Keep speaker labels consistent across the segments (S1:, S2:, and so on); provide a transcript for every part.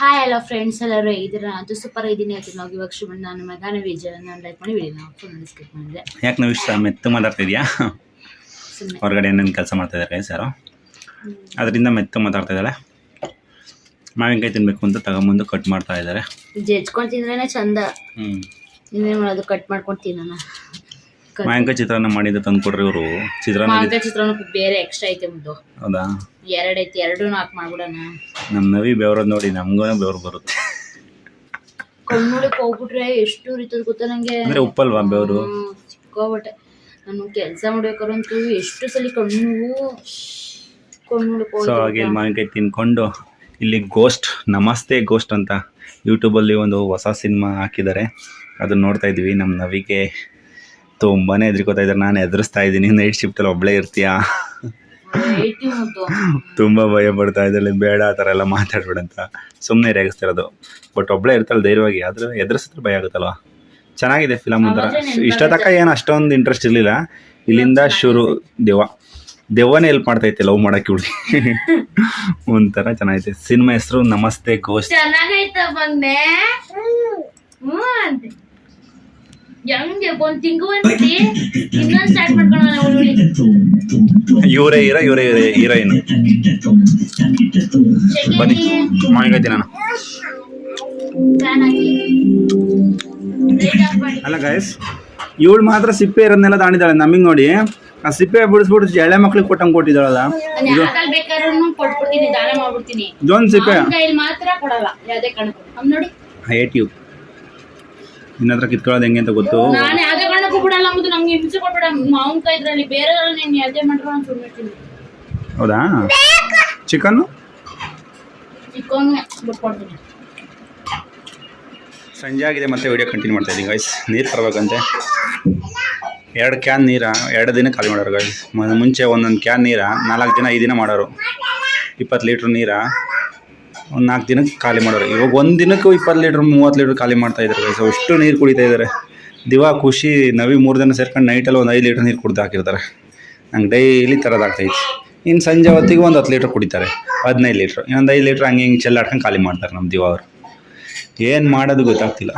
S1: Hi ಎಲ್ಲ friends ಎಲ್ಲರೂ ಇದ್ದೀರ ಅದು ಸೂಪರ್ ಇದ್ದೀನಿ. ಅದು ನಾವು ಇವಾಗ ಶುಭ ನಾನು ಮಗನ ವಿಜಯ ನಾನು ಲೈಕ್ ಮಾಡಿ ವಿಡಿಯೋ ನಾವು ಫುಲ್ ಸ್ಕಿಪ್ ಮಾಡಿದೆ
S2: ಯಾಕೆ ನಾವು ಇಷ್ಟ ಮೆತ್ತು ಮಾತಾಡ್ತಾ ಇದೆಯಾ? ಹೊರಗಡೆ ಏನೇನು ಕೆಲಸ ಮಾಡ್ತಾ ಇದ್ದಾರೆ ಸರ್ ಅದರಿಂದ ಮೆತ್ತು ಮಾತಾಡ್ತಾ ಇದ್ದಾಳೆ. ಮಾವಿನಕಾಯಿ ತಿನ್ನಬೇಕು ಅಂತ ತಗೊಂಬಂದು ಕಟ್ ಮಾಡ್ತಾ ಇದ್ದಾರೆ.
S1: ಜಜ್ಕೊಂಡು ತಿಂದ್ರೇನೆ ಚಂದ. ಇನ್ನೇನು ಮಾಡೋದು? ಕಟ್ ಮಾಡ್ಕೊಂಡು ತಿನ್ನೋಣ.
S2: ಮಾವಿನಕಾಯಿ ಚಿತ್ರಾನ್ನ ಮಾಡಿದ್ದು ತಂದು ಕೊಡ್ರಿ ಇವರು ಚಿತ್ರಾನ್ನ
S1: ಮಾವಿನಕಾಯಿ ಚಿತ್ರಾನ್ನ ಬೇರೆ ಎಕ್ಸ್ಟ್ರಾ ಐತೆ ಮುಂದೆ
S2: ಹೌದಾ?
S1: ಎರಡು ಐತಿ ಎರಡೂ ಹಾಕ್ ಮಾಡ್ಬಿಡೋಣ.
S2: ನಮ್ಮ ನವಿ ಬೆವರೋದು ನೋಡಿ ನಮಗೂ ಬೆವರು ಬರುತ್ತೆ.
S1: ಹೋಗ್ಬಿಟ್ರೆ ಎಷ್ಟು ರೀತಿ ಗೊತ್ತಾ ನಂಗೆ?
S2: ಅಂದ್ರೆ ಉಪ್ಪಲ್ವಾ ಬೆವರು?
S1: ಸಿಕ್ಕೋಬಟ್ಟೆ ನಾನು ಕೆಲಸ ಎಷ್ಟು ಸಲ ಕಣ್ಣು
S2: ಸೊ ಹಾಗೆ ಇಲ್ಲಿ ಮಾವಿನಕಾಯಿ ತಿನ್ಕೊಂಡು ಇಲ್ಲಿ ಗೋಸ್ಟ್ ನಮಸ್ತೆ ಗೋಸ್ಟ್ ಅಂತ ಯೂಟ್ಯೂಬಲ್ಲಿ ಒಂದು ಹೊಸ ಸಿನಿಮಾ ಹಾಕಿದ್ದಾರೆ. ಅದನ್ನ ನೋಡ್ತಾ ಇದ್ವಿ ನಮ್ಮ ನವಿಗೆ ತುಂಬಾ ಹೆದರ್ಕೋತಾ ಇದ್ದಾರೆ. ನಾನು ಎದುರಿಸ್ತಾ ಇದ್ದೀನಿ. ನೈಟ್ ಶಿಫ್ಟಲ್ಲಿ ಒಬ್ಬಳೇ ಇರ್ತೀಯಾ? ತುಂಬ ಭಯ ಪಡ್ತಾ ಇದ್ದಾಳೆ ಬೇಡ ಆ ಥರ ಎಲ್ಲ ಮಾತಾಡ್ಬೇಡ ಅಂತ ಸುಮ್ಮನೆ ರೇಗಿಸ್ತಿರೋದು. ಬಟ್ ಒಬ್ಬಳೇ ಇರ್ತಾಳೆ ಧೈರ್ಯವಾಗಿ ಆದ್ರೆ ಎದುರಿಸಿದ್ರೆ ಭಯ ಆಗುತ್ತಲ್ವಾ? ಚೆನ್ನಾಗಿದೆ ಫಿಲಮ್ ಒಂಥರ. ಇಷ್ಟ ತಕ್ಕ ಏನು ಅಷ್ಟೊಂದು ಇಂಟ್ರೆಸ್ಟ್ ಇರಲಿಲ್ಲ. ಇಲ್ಲಿಂದ ಶುರು ದೆವ್ವ. ದೆವ್ವನೇ ಹೆಲ್ಪ್ ಮಾಡ್ತೈತೆ ಲವ್ ಮಾಡಕ್ಕೆ ಹುಡುಗಿ ಒಂಥರ ಚೆನ್ನಾಗೈತೆ ಸಿನಿಮಾ ಹೆಸರು ನಮಸ್ತೆ ಗೋಸ್ಟ್
S1: ಚೆನ್ನಾಗೈತ ಬಂದೆ ಹ್ಞೂ ಅಂತೆ ಹೆಂಗೆ ಒಂದ್ ತಿಂಗು ಅಂತಿ? ಇನ್ನೊಂದ್ ಸ್ಟಾರ್ಟ್
S2: ಇವರೇ ಹೀರೋ ಇವರೇ ಹೀರೋಯಿನ್ ಬನ್ನಿ. ಮಾವಿನಕಾಯಿ ನಾನು ಅಲ್ಲ ಗಾಯಸ್ ಇವಳು ಮಾತ್ರ ಸಿಪ್ಪೆ ಇರೋದನ್ನೆಲ್ಲ ತಾಣಿದ್ದಾಳೆ ನಮಗೆ ನೋಡಿ. ಆ ಸಿಪ್ಪೆ ಬಿಡಿಸ್ಬಿಟ್ಟು ಎಳೆ ಮಕ್ಳಿಗೆ ಕೊಟ್ಟಂಗೆ ಕೊಟ್ಟಿದ್ದಾಳಲ್ಲ.
S1: ಕೊಟ್ಬಿಡ್ತೀನಿ ದಾನ ಮಾಡ್ಬಿಡ್ತೀನಿ.
S2: ಇದೊಂದು ಸಿಪ್ಪೆ.
S1: ಮಾತ್ರ ಕೊಡಲ್ಲ ಯಾವ್ದೇ ಕಣ್ಣು ನೋಡಿ.
S2: ಹೇಟ್ ಯು ನಿನ್ನ ಹತ್ರ ಕಿತ್ಕೊಳ್ಳೋದು ಹೆಂಗೆ ಅಂತ ಗೊತ್ತು.
S1: ನಾನು ಯಾವ್ದೇ ಕಾರಣಕ್ಕೂ ಬಿಡಲ್ಲ ಮುದ್ದು ನಮ್ಗೆ ಹಿಂಸೆ ಕೊಟ್ಬಿಡ. ಮಾವನ್ ಕೈ ಇದ್ರಲ್ಲಿ ಬೇರೆ ನೀನು ಯಾವ್ದೇ ಮಾಡ್ಕೊಂಡು ನಾನು ಸುಳ್ಳಿರ್ತೀನಿ
S2: ಹೌದಾ? ಚಿಕನ್ನು
S1: ಬಿಟ್ಕೊಡ್ತೀನಿ
S2: ಸಂಜೆ ಆಗಿದೆ ಮತ್ತೆ ವಿಡಿಯೋ ಕಂಟಿನ್ಯೂ ಮಾಡ್ತಾ ಇದ್ದೀನಿ ಗೈಸ್ ನೀರು ತರಬೇಕಂತೆ. ಎರಡು ಕ್ಯಾನ್ ನೀರ ಎರಡು ದಿನ ಖಾಲಿ ಮಾಡೋರು ಗೈಸ್ ಮುಂಚೆ ಒಂದೊಂದು ಕ್ಯಾನ್ ನೀರ ನಾಲ್ಕು ದಿನ ಐದು ದಿನ ಮಾಡೋರು. ಇಪ್ಪತ್ತು ಲೀಟ್ರ್ ನೀರ. ಒಂದು ನಾಲ್ಕು ದಿನಕ್ಕೆ ಖಾಲಿ ಮಾಡೋರು. ಇವಾಗ ಒಂದು ದಿನಕ್ಕೆ ಇಪ್ಪತ್ತು ಲೀಟ್ರ್, ಮೂವತ್ತು ಲೀಟ್ರ್ ಖಾಲಿ ಮಾಡ್ತಾ ಇದ್ದಾರೆ ಗೈಸ್ ಅಷ್ಟು ನೀರು ಕುಡಿತಾ ಇದ್ದಾರೆ. ದಿವಾ, ಖುಷಿ ನವಿ ಮೂರು ದಿನ ಸೇರ್ಕೊಂಡು ನೈಟಲ್ಲಿ ಒಂದು ಐದು ಲೀಟ್ರ್ ನೀರು ಕುಡ್ದು ಹಾಕಿರ್ತಾರೆ. ನಂಗೆ ಡೈಲಿ ತರದಾಗ್ತೈತಿ ಇನ್ನು ಸಂಜೆ ಹೊತ್ತಿಗೆ ಒಂದು ಹತ್ತು ಲೀಟ್ರ್ ಕುಡಿತಾರೆ. ಹದಿನೈದು ಲೀಟ್ರ್. ಇನ್ನೊಂದು ಐದು ಲೀಟ್ರ್ ಹಂಗೆ ಹಿಂಗೆ ಚೆಲ್ಲಾಡ್ಕೊಂಡು ಖಾಲಿ ಮಾಡ್ತಾರೆ ನಮ್ಮ ದಿವಾ ಅವರು. ಏನು ಮಾಡೋದು ಗೊತ್ತಾಗ್ತಿಲ್ಲ.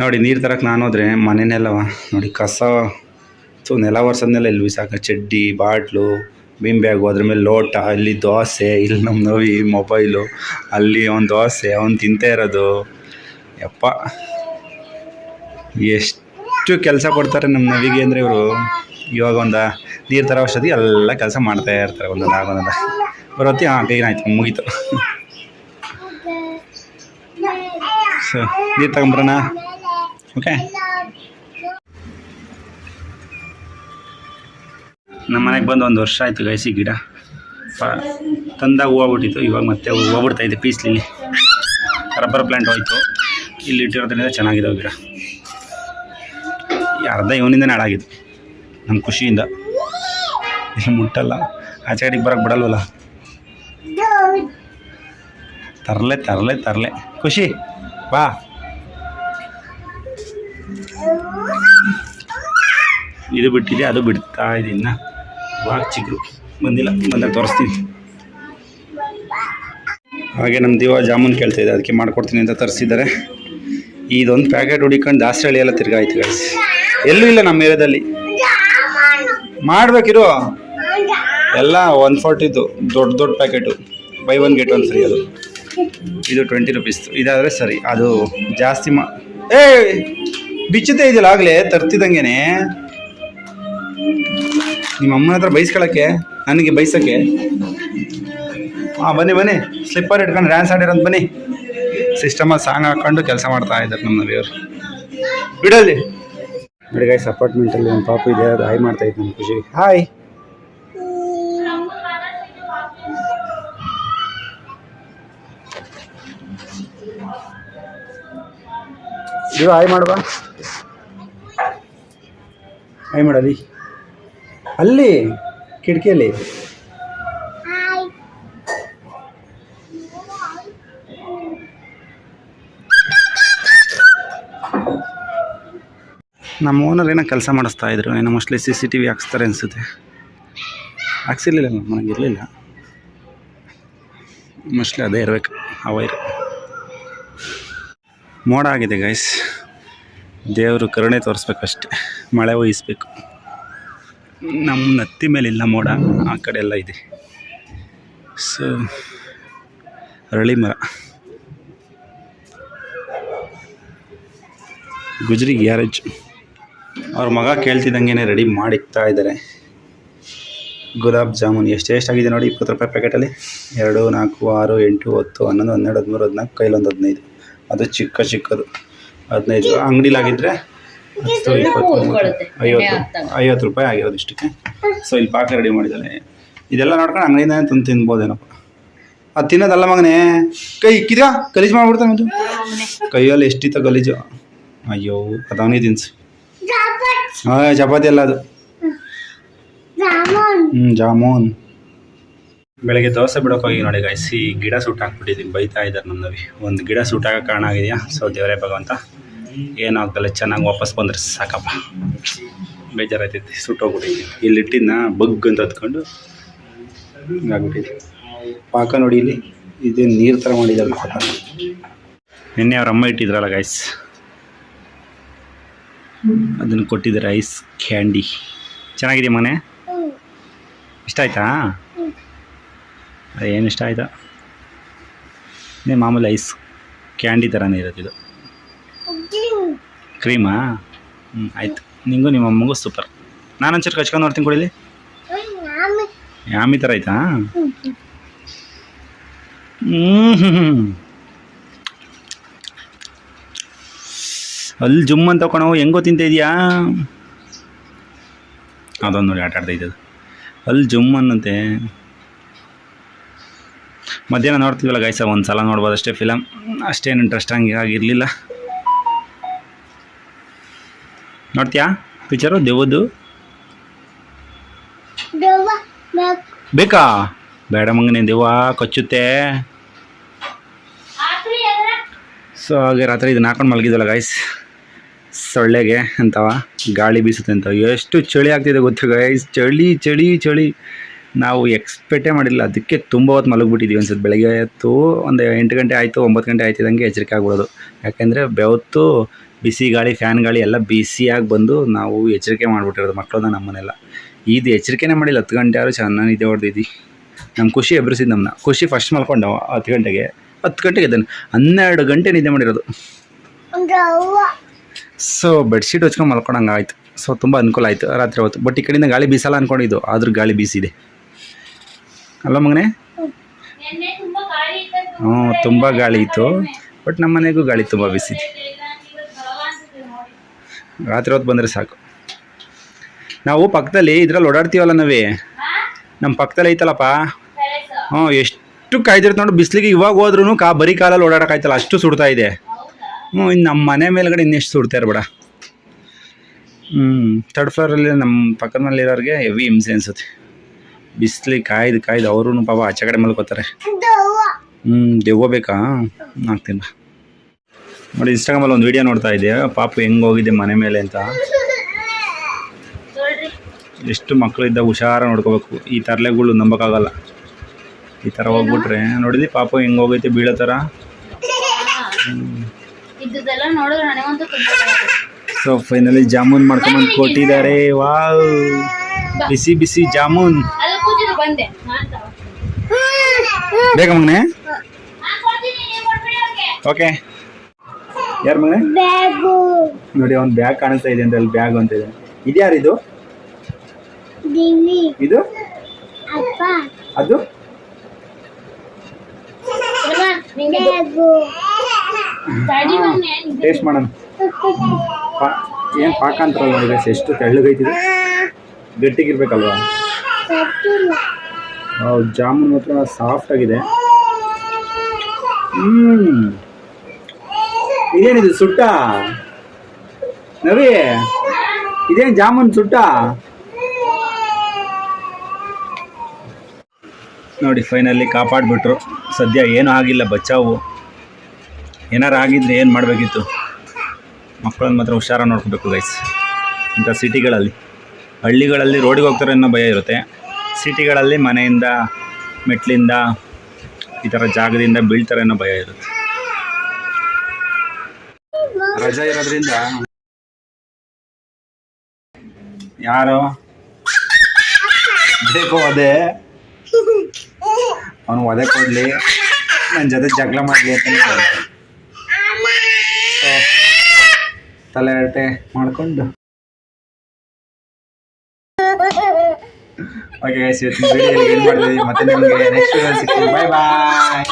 S2: ನೋಡಿ, ನೀರು ತರಕ್ಕೆ ನಾನು ಹೋದ್ರೆ ಮನೆನೆಲ್ಲವ ನೋಡಿ, ಕಸ. ಸೊ ನೆಲ ವರ್ಷದ್ನೆಲ್ಲ ಇಲ್ಲಿ ಬಿಸಾಕ? ಚಡ್ಡಿ, ಬಾಟ್ಲು. ಬೀಮ್ ಬ್ಯಾಗು ಅದ್ರ ಮೇಲೆ ಲೋಟ ಇಲ್ಲಿ ದೋಸೆ ಇಲ್ಲಿ ನಮ್ಮ ನವಿ ಮೊಬೈಲು ಅಲ್ಲಿ ಒಂದು ದೋಸೆ ಅವ್ನು ತಿಂತಾ ಇರೋದು. ಯಪ್ಪ. ಎಷ್ಟು ಕೆಲಸ ಕೊಡ್ತಾರೆ ನಮ್ಮ ನವಿಗೆ ಅಂದರೆ ಇವರು. ಇವಾಗ ಒಂದು ನೀರು ತರೋ ಅಷ್ಟೊತ್ತಿಗೆ ಎಲ್ಲ ಕೆಲಸ ಮಾಡ್ತಾ ಇರ್ತಾರೆ ಒಂದೊಂದು ಆಗೊಂದೊಂದು ಬರೋತಿ ಹಾಂ ಏನಾಯ್ತು ಮುಗೀತು. ಸೊ ನೀರು ತಗೊಂಬರೋಣ ಓಕೆ ನಮ್ಮ ಮನೆಗೆ ಬಂದು ಒಂದು ವರ್ಷ ಆಯಿತು ಗೈಸಿ ಗಿಡ. ತಂದಾಗ ಹೂವು ಬಿಟ್ಟಿತ್ತು ಇವಾಗ ಮತ್ತೆ ಹೂವು ಬಿಡ್ತಾ ಇದೆ ಪೀಸ್ಲಿಲ್ಲಿ. ರಬ್ಬರ್ ಪ್ಲ್ಯಾಂಟ್ ಹೋಯ್ತು. ಇಲ್ಲಿ ಇಟ್ಟಿರೋದ್ರಿಂದ ಚೆನ್ನಾಗಿದೆ ಗಿಡ. ಅರ್ಧ ಇವನಿಂದ ಹಾಳಾಗಿತ್ತು ನಮ್ಮ ಖುಷಿಯಿಂದ. ಇಲ್ಲಿ ಮುಟ್ಟಲ್ಲ. ಆಚೆ ಕಡೆಗೆ ಬರೋಕ್ಕೆ ಬಿಡಲ್ವಲ್ಲ. ತರಲೆ ತರಲೆ ತರಲೆ. ಖುಷಿ, ಬಾ. ಇದು ಬಿಟ್ಟಿದೆ, ಅದು ಬಿಡ್ತಾ ಇದೀನಿ ಇವಾಗ ಚಿಕ್ಕರು ಬಂದಿಲ್ಲ, ಬಂದಾಗ ತೋರಿಸ್ತೀನಿ. ಹಾಗೆ ನಮ್ಮ ದಿವ ಜಾಮೂನ್ ಕೇಳ್ತಾ ಇದೆ, ಅದಕ್ಕೆ ಮಾಡ್ಕೊಡ್ತೀನಿ ಅಂತ ತರಿಸಿದ್ದಾರೆ. ಇದೊಂದು ಪ್ಯಾಕೆಟ್ ಹುಡಿಕೊಂಡು ದಾಸರಳ್ಳಿ ಎಲ್ಲ ತಿರ್ಗಾಯ್ತು ಗಾಯ್ಸ್ ಎಲ್ಲೂ ಇಲ್ಲ ನಮ್ಮ ಏರಿಯಾದಲ್ಲಿ. ಮಾಡ್ಬೇಕಿರು. ಎಲ್ಲ ಒನ್ ಫಾರ್ಟಿದು ದೊಡ್ಡ ದೊಡ್ಡ packet buy one get one free ಅದು. ಇದು ಟ್ವೆಂಟಿ ರುಪೀಸ್ ಇದಾದರೆ ಸರಿ. ಅದು ಜಾಸ್ತಿ ಮಾ ಏ ಬಿಚ್ಚುತ್ತೆ ಇದೆಯಲ್ಲ ಆಗಲೇ ತರ್ತಿದ್ದಂಗೆನೆ ನಿಮ್ಮ ಅಮ್ಮನ ಹತ್ರ ಬೈಸ್ಕೊಳಕ್ಕೆ ನನಗೆ ಬೈಸಕ್ಕೆ. ಹಾಂ ಬನ್ನಿ ಬನ್ನಿ. ಸ್ಲಿಪ್ಪರ್ ಇಟ್ಕೊಂಡು ಡ್ಯಾನ್ಸ್ ಆಡಿರೋದು ಬನ್ನಿ. ಸಿಸ್ಟಮಲ್ಲಿ ಸಾಂಗ್ ಹಾಕೊಂಡು ಕೆಲಸ ಮಾಡ್ತಾ ಇದ್ದಾರೆ ನಮ್ಮ ನವಿಯವರು. ಬಿಡಲ್ಲಿ. ನೋಡಿ ಗೈಸ್ ಅಪಾರ್ಟ್ಮೆಂಟಲ್ಲಿ ಒಂದು ಪಾಪು ಇದೆ ಅದು ಹಾಯ್ ಮಾಡ್ತಾ ಇತ್ತು ನಮ್ಮ ಖುಷಿ. ಹಾಯ್ ಇವ ಹಾಯ್ ಮಾಡುವ? ಹಾಯ್ ಮಾಡಲಿ. ಅಲ್ಲಿ, ಕಿಟಕಿಯಲ್ಲಿ. ನಮ್ಮ ಓನರ್ ಏನೋ ಕೆಲಸ ಮಾಡಿಸ್ತಾ ಇದ್ರು. ಏನೋ mostly C C T V ಹಾಕ್ಸ್ತಾರೆ ಅನಿಸುತ್ತೆ. ಹಾಕ್ಸಿರ್ಲಿಲ್ಲ ನನಗೆ ಇರಲಿಲ್ಲ. ಮೋಸ್ಟ್ಲಿ ಅದೇ ಇರಬೇಕು, ಆ ವೈರ್ ಮೋಡ ಆಗಿದೆ ಗೈಸ್ ದೇವರು ಕರುಣೆ ತೋರಿಸ್ಬೇಕಷ್ಟೆ ಮಳೆ ಒಯ್ಸ್ಬೇಕು. ನಮ್ಮ ನತ್ತಿ ಮೇಲೆ ಇಲ್ಲ ಮೋಡ, ಆ ಕಡೆ ಎಲ್ಲ ಇದೆ. ಸೊ ಅರಳಿ ಮರ. ಗುಜರಿ ಗ್ಯಾರೇಜ್. ಅವ್ರ ಮಗ ಕೇಳ್ತಿದ್ದಂಗೆ ರೆಡಿ ಮಾಡಿಕ್ತಾ ಇದ್ದಾರೆ ಗುಲಾಬ್ ಜಾಮೂನ್ ಎಷ್ಟು ಎಷ್ಟಾಗಿದೆ ನೋಡಿ, ಇಪ್ಪತ್ತು ರೂಪಾಯಿ ಪ್ಯಾಕೆಟಲ್ಲಿ ಎರಡು, ನಾಲ್ಕು, ಆರು, ಎಂಟು, ಹತ್ತು, ಹನ್ನೊಂದು, ಹನ್ನೆರಡು, ಹದಿಮೂರು, ಹದಿನಾಲ್ಕು ಕೈಲೊಂದು ಹದಿನೈದು. ಅದು ಚಿಕ್ಕ ಚಿಕ್ಕದು. ಹದಿನೈದು. ಅಂಗಡಿಲಾಗಿದ್ದರೆ ಇಪ್ಪತ್ತು
S1: ಉಳ್ಕೊಳ್ಳುತ್ತೆ.
S2: ಐವತ್ತು ಐವತ್ತು ರೂಪಾಯಿ ಆಗಿರೋದು ಇಷ್ಟಕ್ಕೆ. ಸೊ ಇಲ್ಲಿ ಪಾಕ ರೆಡಿ ಮಾಡಿದ್ದಾನೆ ಇದೆಲ್ಲ ನೋಡ್ಕೊಂಡು ಅಂಗಡಿಯಿಂದ ತಂದು ತಿನ್ಬೋದೇನಪ್ಪ. ಅದು ತಿನ್ನೋದಲ್ಲ ಮಗನೇ. ಕೈ ಇಕ್ಕಿದ ಗಲೀಜು ಮಾಡ್ಬಿಡ್ತಾನೆ ಅದು. ಕೈಯಲ್ಲಿ ಎಷ್ಟಿತ್ತ ಗಲೀಜು. ಅಯ್ಯೋ ಅದವನೇ ತಿನ್ಸು. ಹಾಂ ಚಪಾತಿ ಅಲ್ಲ ಅದು. ಹ್ಞೂ ಜಾಮೂನ್. ಬೆಳಗ್ಗೆ ದೋಸೆ ಬಿಡೋಕ್ಕೋಗಿ ನೋಡಿ ಗಾಯಿಸಿ ಈ ಗಿಡ ಸೂಟ್ ಹಾಕ್ಬಿಟ್ಟಿದ್ದೀನಿ. ಬೈತಾ ಇದ್ದಾರೆ ನನ್ನವಿ. ಒಂದು ಗಿಡ ಸುಟ್ಟಾಗೋ ಕಾರಣ ಆಗಿದೆಯಾ? ಸೊ ದೇವರೇ ಭಗವಂತ. ಏನಾಗ್ದಲ್ಲ ಚೆನ್ನಾಗಿ ವಾಪಸ್ ಬಂದರೆ ಸಾಕಪ್ಪ. ಬೇಜಾರಾಯ್ತೈತಿ ಸುಟ್ಟೋಗ್ಬಿಟ್ಟಿದ್ದೀನಿ ಇಲ್ಲಿ ಇಟ್ಟಿದ್ನ ಬಗ್ ಅಂತ ಹತ್ಕೊಂಡು ಹಿಂಗಾಗ್ಬಿಟ್ಟಿದೆ ಪಾಕ ನೋಡಿ ಇಲ್ಲಿ, ಇದು ನೀರು ಥರ ಮಾಡಿದ್ದಾರೆ ಪಾಕ ನಿನ್ನೆ ಅವ್ರ ಅಮ್ಮ ಇಟ್ಟಿದ್ರಲ್ಲ ಗೈಸ್ ಅದನ್ನು ಕೊಟ್ಟಿದ್ದಾರೆ ಐಸ್ ಕ್ಯಾಂಡಿ ಚೆನ್ನಾಗಿದೆ ಮನೆ ಇಷ್ಟ ಆಯ್ತಾ? ಏನು ಇಷ್ಟ ಆಯ್ತಾ? ಮಾಮೂಲಿ ಐಸ್ ಕ್ಯಾಂಡಿ ಥರನೇ ಇರೋದಿದು ಕ್ರೀಮಾ? ಹ್ಞೂ ಆಯ್ತು. ನಿಂಗೂ ನಿಮ್ಮ ಅಮ್ಮಗೂ ಸೂಪರ್. ನಾನು ಒಂಚೂರು ಕಚ್ಕೊಂಡು ನೋಡ್ತೀನಿ ಕೊಡಿಲಿ ಯಾಮಿ ಥರ ಆಯ್ತಾ? ಹ್ಞೂ ಅಲ್ಲಿ ಜುಮ್ ಅಂತ ಕಣೋ, ಹೆಂಗೋ ತಿಂತ ಇದೆಯಾ? ಅದೊಂದು ನೋಡಿ ಆಟ ಆಡ್ತಾ ಇದ್ದದು ಅಲ್ಲಿ ಜುಮ್ ಅನ್ನಂತೆ. ಮಧ್ಯಾಹ್ನ ನೋಡ್ತೀವಲ್ಲ ಗೈಸ ಒಂದು ಸಲ ನೋಡ್ಬೋದು ಅಷ್ಟೇ ಫಿಲಮ್ ಅಷ್ಟೇನು ಇಂಟ್ರೆಸ್ಟ್ ಆಗಿರಲಿಲ್ಲ. ನೋಡ್ತೀಯಾ? ಪಿಕ್ಚರು ದೆವ್ವದ್ದು? ಬೇಕಾ? ಬೇಡ ಮಗನೇ ದೆವ್ವ ಕಚ್ಚುತ್ತೆ. ಸೊ ಹಾಗೆ ರಾತ್ರಿ ಇದನ್ನ ಹಾಕೊಂಡು ಮಲಗಿದಲ್ಲ ಗೈಸ್ ಸೊಳ್ಳೆಗೆ ಅಂತವ ಗಾಳಿ ಬೀಸುತ್ತೆ ಅಂತ ಎಷ್ಟು ಚಳಿ ಆಗ್ತಿದೆ ಗೊತ್ತು ಗೈಸ್ ಚಳಿ ಚಳಿ ಚಳಿ. ನಾವು ಎಕ್ಸ್ಪೆಕ್ಟೇ ಮಾಡಿಲ್ಲ. ಅದಕ್ಕೆ ತುಂಬ ಹೊತ್ತು ಮಲಗಿಬಿಟ್ಟಿದ್ದೀವಿ ಅನ್ಸುತ್ತೆ. ಬೆಳಗ್ಗೆ ಹೊತ್ತು ಒಂದು ಎಂಟು ಗಂಟೆ ಆಯಿತು ಒಂಬತ್ತು ಗಂಟೆ ಆಯ್ತಿದಂಗೆ ಎಚ್ಚರಿಕೆ ಆಗ್ಬಿಡೋದು. ಯಾಕೆಂದರೆ ಬೆವತ್ತು ಬಿಸಿ ಗಾಳಿ ಫ್ಯಾನ್ ಗಾಳಿ ಎಲ್ಲ ಬಿಸಿಯಾಗಿ ಬಂದು ನಾವು ಎಚ್ಚರಿಕೆ ಮಾಡಿಬಿಟ್ಟಿರೋದು ಮಕ್ಕಳನ್ನ ನಮ್ಮನ್ನೆಲ್ಲ. ಇದು ಎಚ್ಚರಿಕೆನೇ ಮಾಡಿಲ್ಲ ಹತ್ತು ಗಂಟೆ ಆದರೂ ಚೆನ್ನಾಗಿ ನಿದ್ದೆ ಹೊಡೆದಿದ್ದು. ನಮ್ಮ ಖುಷಿ ಎಬ್ಬರಿಸಿದ್ದು ನಮ್ಮನ್ನ ಖುಷಿ ಫಸ್ಟ್ ಮಲ್ಕೊಂಡವ ಹತ್ತು ಗಂಟೆಗೆ. ಹತ್ತು ಗಂಟೆಗೆ ಇದ್ದಾನೆ ಹನ್ನೆರಡು ಗಂಟೆ ನಿದ್ದೆ ಮಾಡಿರೋದು. ಸೊ ಬೆಡ್ಶೀಟ್ ಹಚ್ಕೊಂಡು ಮಲ್ಕೊಂಡಂಗೆ ಆಯಿತು. ಸೊ ತುಂಬ ಅನುಕೂಲ ಆಯಿತು ರಾತ್ರಿ ಹೊತ್ತು. ಬಟ್ ಈ ಕಡೆಯಿಂದ ಗಾಳಿ ಬೀಸಲ್ಲ ಅಂದ್ಕೊಂಡಿದ್ದು ಆದರೂ ಗಾಳಿ ಬೀಸಿದೆ. ಅಲ್ಲ ಮಗನೇ? ಹ್ಞೂ ತುಂಬ ಗಾಳಿ ಇತ್ತು. ಬಟ್ ನಮ್ಮ ಮನೆಗೂ ಗಾಳಿ ತುಂಬ ಬೀಸಿದೆ ರಾತ್ರಿ ಹೊತ್ತು ಬಂದರೆ ಸಾಕು. ನಾವು ಪಕ್ಕದಲ್ಲಿ ಇದ್ರಲ್ಲಿ ಓಡಾಡ್ತೀವಲ್ಲ ನಾವೇ? ನಮ್ಮ ಪಕ್ಕದಲ್ಲಿ ಐತಲ್ಲಪ್ಪ. ಹ್ಞೂ, ಎಷ್ಟು ಕಾಯ್ದಿರ್ತ ನೋಡಿ, ಬಿಸಿಲಿಗೆ ಇವಾಗ ಹೋದ್ರೂ ಕಾ ಬರೀ ಕಾಲಲ್ಲಿ ಓಡಾಡೋಕ್ಕಾಯ್ತಲ್ಲ ಅಷ್ಟು ಸುಡ್ತಾ ಇದೆ. ಹ್ಞೂ, ಇನ್ನು ನಮ್ಮ ಮನೆ ಮೇಲ್ಗಡೆ ಇನ್ನೆಷ್ಟು ಸುಡ್ತಾ ಇರಬೇಡ. ಹ್ಞೂ ಥರ್ಡ್ ಫ್ಲೋರಲ್ಲಿ ನಮ್ಮ ಪಕ್ಕದ ಮನೇಲಿರೋರಿಗೆ ಹೆವಿ ಹಿಂಸೆ ಅನ್ಸುತ್ತೆ. ಬಿಸಿಲಿ ಕಾಯ್ದು ಕಾಯ್ದು ಅವರು ಪಾಪ ಆಚೆ ಕಡೆ ಮಲ್ಕೋತಾರೆ. ಹ್ಞೂ, ದೆವ್ವ ಹಾಕ್ತೀನಿ ಬಾ ನೋಡಿ ಇನ್ಸ್ಟಾಗ್ರಾಮಲ್ಲಿ ಒಂದು ವೀಡಿಯೋ ನೋಡ್ತಾ ಇದ್ದೆ ಪಾಪ ಹೆಂಗೆ ಹೋಗಿದೆ ಮನೆ ಮೇಲೆ ಅಂತ? ಎಷ್ಟು ಮಕ್ಕಳಿದ್ದ ಹುಷಾರ ನೋಡ್ಕೋಬೇಕು. ಈ ತರಲೆಗಳು ನಂಬಕ್ಕಾಗಲ್ಲ. ಈ ಥರ ಹೋಗ್ಬಿಟ್ರೆ. ನೋಡಿದ್ವಿ ಪಾಪ ಹೆಂಗೆ ಹೋಗೈತೆ ಬೀಳೋ ಥರ ಸೊ ಫೈನಲಿ ಜಾಮೂನ್ ಮಾಡ್ಕೊಂಬಂದು ಕೊಟ್ಟಿದ್ದಾರೆ. ವಾವ್. ಬಿಸಿ ಬಿಸಿ ಜಾಮೂನ್. ಬೇಗ ಮಗನೆ. ಓಕೆ ಯಾರು ಮನೆ? ನೋಡಿ ಒಂದು ಬ್ಯಾಗ್ ಕಾಣಿಸ್ತಾ ಇದೆ ಅಂತ ಅಲ್ಲಿ ಬ್ಯಾಗ್ ಅಂತ ಇದೆ. ಇದ್ಯಾರು ಇದು? ಇದು? ಅದು? ಟೇಸ್ಟ್ ಮಾಡೋಣ. ಪಾ ಏನು ಪಾಕ ಅಂತಾರಲ್ಲ ನೋಡಿ ಎಷ್ಟು ತೆಳ್ಳಗೈತಿದೆ. ಗಟ್ಟಿಗಿರ್ಬೇಕಲ್ವಾ? ಹೌದು ಜಾಮೂನ್ ಮಾತ್ರ ಸಾಫ್ಟ್ ಆಗಿದೆ. ಹ್ಮ್. ಇದೇನಿದು ಸುಟ್ಟ? ನವಿ ಇದೇನು ಜಾಮೂನ್ ಸುಟ್ಟ? ನೋಡಿ ಫೈನಲಿ ಕಾಪಾಡಿಬಿಟ್ರು. ಸದ್ಯ ಏನೂ ಆಗಿಲ್ಲ ಬಚ್ಚಾವು. ಏನಾರು ಆಗಿದ್ರೆ ಏನು ಮಾಡಬೇಕಿತ್ತು? ಮಕ್ಕಳನ್ನ ಮಾತ್ರ ಹುಷಾರ ನೋಡ್ಕೋಬೇಕು ಗೈಸ್ ಇಂಥ ಸಿಟಿಗಳಲ್ಲಿ. ಹಳ್ಳಿಗಳಲ್ಲಿ ರೋಡಿಗೆ ಹೋಗ್ತಾರೆ ಅನ್ನೋ ಭಯ ಇರುತ್ತೆ. ಸಿಟಿಗಳಲ್ಲಿ ಮನೆಯಿಂದ, ಮೆಟ್ಲಿಂದ, ಈ ಥರ ಜಾಗದಿಂದ ಬೀಳ್ತಾರೆ ಅನ್ನೋ ಭಯ ಇರುತ್ತೆ. ರಜಾ ಇರೋದ್ರಿಂದ. ಯಾರು? ಬೇಕು ಅದೇ ಅವನು ಒದೆ ಕೊಡ್ಲಿ. ನನ್ನ ಜೊತೆ ಜಗಳ ಮಾಡಲಿ ಅಂತ ತಲೆ ಹರಟೆ ಮಾಡ್ಕೊಂಡು. ಓಕೆ ಗೈಸ್ ಇವತ್ತಿನ ವಿಡಿಯೋ ಏನು ಮಾಡ್ತೀವಿ ಮತ್ತೆ ನಿಮಗೆ ನೆಕ್ಸ್ಟ್ ಸಿಗ್ತೀವಿ. ಬಾಯ್ ಬಾಯ್